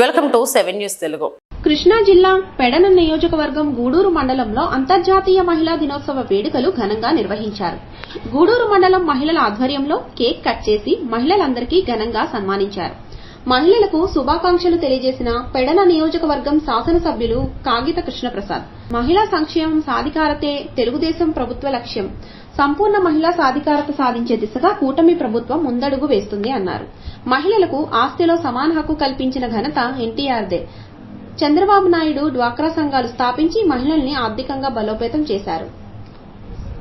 Welcome to seven news Telugu. Krishna జిల్లా పెడన నియోజకవర్గం గూడూరు మండలంలో అంతర్జాతీయ మహిళా దినోత్సవ వేడుకలు ఘనంగా నిర్వహించారు. గూడూరు మండలం మహిళల ఆధ్వర్యంలో కేక్ కట్ చేసి మహిళలందరికీ ఘనంగా సన్మానించారు. మహిళలకు శుభాకాంక్షలు తెలియజేసిన పెడన నియోజకవర్గం శాసనసభ్యులు కాగిత కృష్ణప్రసాద్. మహిళా సంక్షేమం సాధికారతే తెలుగుదేశం ప్రభుత్వ లక్ష్యం. సంపూర్ణ మహిళా సాధికారత సాధించే దిశగా కూటమి ప్రభుత్వం ముందడుగు వేస్తుంది అన్నారు. మహిళలకు ఆస్తిలో సమాన హక్కు కల్పించిన ఘనత ఎన్టీఆర్దే. చంద్రబాబు నాయుడు డ్వాక్రా సంఘాలు స్థాపించి మహిళల్ని ఆర్థికంగా బలోపేతం చేశారు.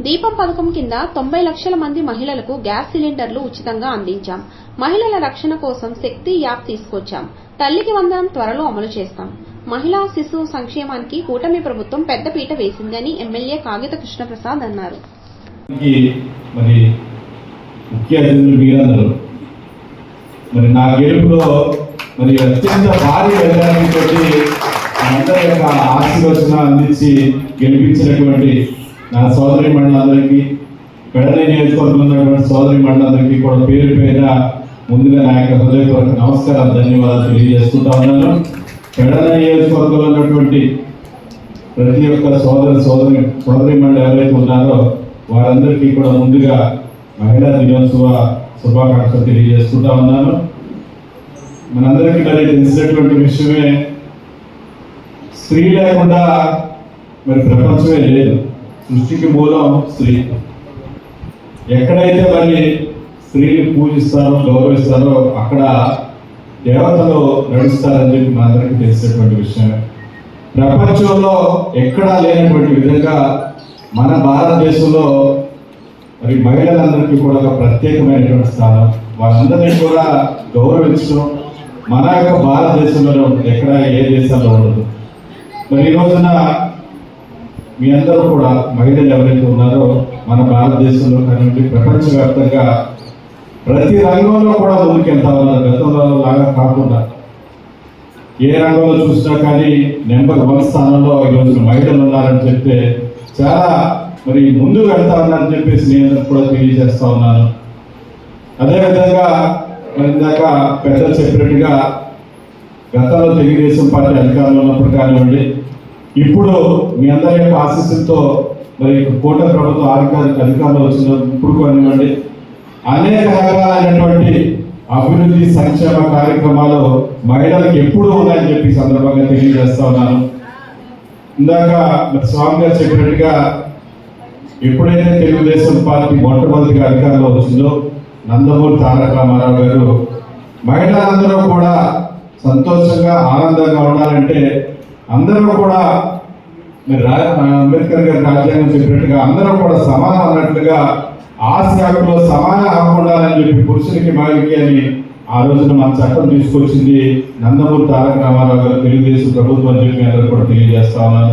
దీపం పథకం కింద తొంభై లక్షల మంది మహిళలకు గ్యాస్ సిలిండర్లు ఉచితంగా అందించాం. మహిళల రక్షణ కోసం శక్తి యాప్ తీసుకొచ్చాం. తల్లికి వందనం త్వరలో అమలు చేస్తాం. మహిళా శిశు సంక్షేమానికి కూటమి ప్రభుత్వం పెద్దపీట వేసిందని ఎమ్మెల్యే కాగిత కృష్ణప్రసాద్ అన్నారు. మరి ముఖ్య అతిథులు మీరందరూ మరి నా గెలుపులో మరి అత్యంత భారీ వెళ్ళడానికి అందరి యొక్క అందించి గెలిపించినటువంటి నా సోదరి మండలందరికీ పెడలి నియోజకవర్గంలో ఉన్నటువంటి సోదరి మండలందరికీ కూడా పేరు పేర ముందుగా నా యొక్క హృదయపూర్వక నమస్కారాలు ధన్యవాదాలు తెలియజేసుకుంటా ఉన్నాను. పెడల నియోజకవర్గంలో ఉన్నటువంటి ప్రతి ఒక్క సోదర సోదరి సోదరి మండలి ఎవరైతే ఉన్నారో వారందరికీ కూడా ముందుగా మహిళా దినోత్సవ శుభాకాంక్షలు తెలియజేసుకుంటా ఉన్నాను. మనందరికీ మరి తెలిసినటువంటి విషయమే స్త్రీ లేకుండా మరి ప్రపంచమే లేదు. సృష్టికి మూలం స్త్రీ. ఎక్కడైతే మరి స్త్రీని పూజిస్తారో గౌరవిస్తారో అక్కడ దేవతలు నడుస్తారని చెప్పి మనందరికీ తెలిసినటువంటి విషయమే ప్రపంచంలో ఎక్కడా లేనటువంటి విధంగా మన భారతదేశంలో మరి మహిళలందరికీ కూడా ఒక ప్రత్యేకమైనటువంటి స్థానం. వాళ్ళందరినీ కూడా గౌరవించడం మన యొక్క భారతదేశంలో ఎక్కడ ఏ దేశంలో ఉండదు. మరి ఈ రోజున మీ అందరూ కూడా మహిళలు ఎవరైతే ఉన్నారో మన భారతదేశంలో కానివ్వండి ప్రపంచవ్యాప్తంగా ప్రతి రంగంలో కూడా ముందుకెళ్తా ఉన్నారు. గతంలో లాగా కాకుండా ఏ రంగంలో చూసినా కానీ నెంబర్ వన్ స్థానంలో ఈరోజు మహిళలు ఉన్నారని చెప్తే చాలా మరి ముందు వెళ్తా ఉన్నారని చెప్పేసి నేను కూడా తెలియజేస్తా ఉన్నాను. అదేవిధంగా మరి ఇందాక పెద్దలు చెప్పినట్టుగా గతంలో తెలుగుదేశం పార్టీ అధికారంలో ఉన్నప్పుడు కానివ్వండి ఇప్పుడు మీ అందరి యొక్క ఆశీస్సులతో మరి కోట ప్రభుత్వం అధికార అధికారంలో వచ్చిన ఇప్పుడు కానివ్వండి అనేక రకాలైనటువంటి అభివృద్ధి సంక్షేమ కార్యక్రమాలు మహిళలకు ఎప్పుడూ ఉన్నాయని చెప్పి సందర్భంగా తెలియజేస్తా ఉన్నాను. ఇందాక మరి స్వామి గారు చెప్పినట్టుగా ఎప్పుడైతే తెలుగుదేశం పార్టీ మొట్టమొదటిగా అధికారంలో వచ్చిందో నందమూరి తారక రామారావు గారు మహిళలందరూ కూడా సంతోషంగా ఆనందంగా ఉండాలంటే అందరూ కూడా మరి అంబేద్కర్ గారి రాజ్యాంగం చెప్పినట్టుగా అందరూ కూడా సమానం అన్నట్లుగా ఆస్తి హక్కులో సమాన హక్కు ఉండాలని చెప్పి పురుషులకి మహిళకి అని ఆ రోజున మన చట్టం తీసుకొచ్చింది నందమూరి తారక రామారావు గారు. తెలుగుదేశం ప్రభుత్వం చెప్పి అందరూ కూడా తెలియజేస్తా ఉన్నాను